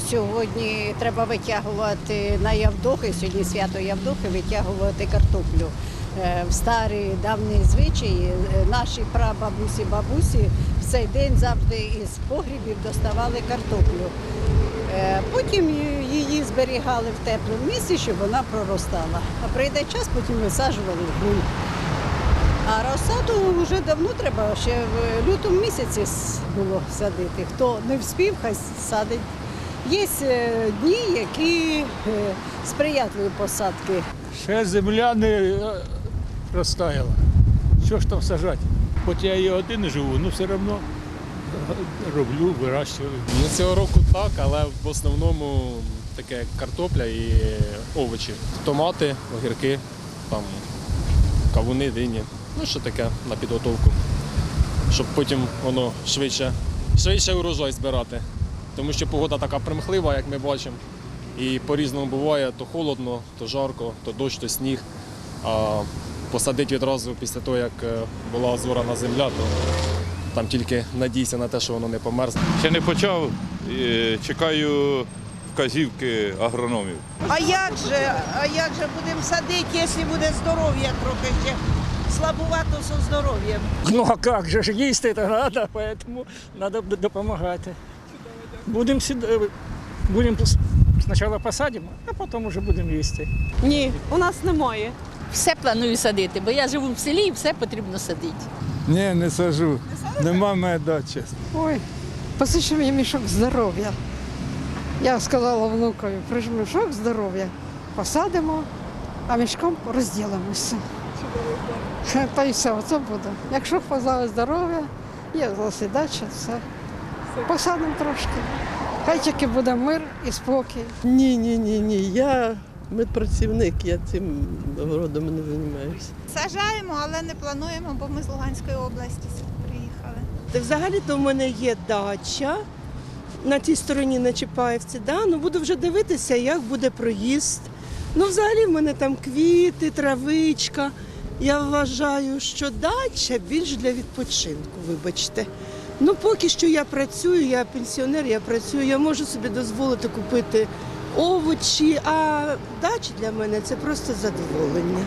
сьогодні треба витягувати на Явдохи, сьогодні свято Явдохи, витягувати картоплю. Е, В старі давні звичаї е, наші прабабусі, бабусі в цей день завжди із погрібів доставали картоплю. Е, Потім її зберігали в теплому місці, щоб вона проростала. А прийде час, потім висаджували в ґрунт. А розсаду вже давно треба, ще в лютому місяці було садити. Хто не вспів, хай садить. Є е, дні, які е, сприятливі посадки. Ще земля не е, розтаяла. Що ж там сажати? Хоч я і один живу, але все одно роблю, вирощую. Ну, цього року так, але в основному таке як картопля і овочі. Томати, огірки, там, кавуни, дині. Ну, що таке на підготовку. Щоб потім воно швидше, швидше урожай збирати. Тому що погода така примхлива, як ми бачимо. І по-різному буває, то холодно, то жарко, то дощ, то сніг. А посадити відразу після того, як е, була озорана земля, то там тільки надійся на те, що воно не померзне. Ще не почав, е, чекаю вказівки агрономів. А як же, а як же будемо садити, якщо буде здоров'я трохи ще? Слабувато зі здоров'ям. Ну а как же, ж, это надо, поэтому надо д- допомагати. Будем, сід- будем спочатку посадимо, а потім вже будемо їсти. Ні, у нас немає. Все планую садити, бо я живу в селі і все потрібно садити. Ні, не сажу. Нема мене дачі. Ой, посичу мені мішок здоров'я. Я сказала внукові, прижми мішок здоров'я, посадимо, а мішком розділимося. Та й все, це буде. Якщо поза здоров'я, є засідача, все. Посадимо трошки. Хай тільки буде мир і спокій. Ні, ні, ні, ні. Я медпрацівник, я цим городом не займаюся. Сажаємо, але не плануємо, бо ми з Луганської області сюди приїхали. Та взагалі-то в мене є дача на тій стороні на Чапаївці, да? ну буду вже дивитися, як буде проїзд. Ну, взагалі в мене там квіти, травичка. Я вважаю, що дача більш для відпочинку, вибачте. Ну, поки що я працюю, я пенсіонер, я працюю, я можу собі дозволити купити овочі, а дача для мене це просто задоволення.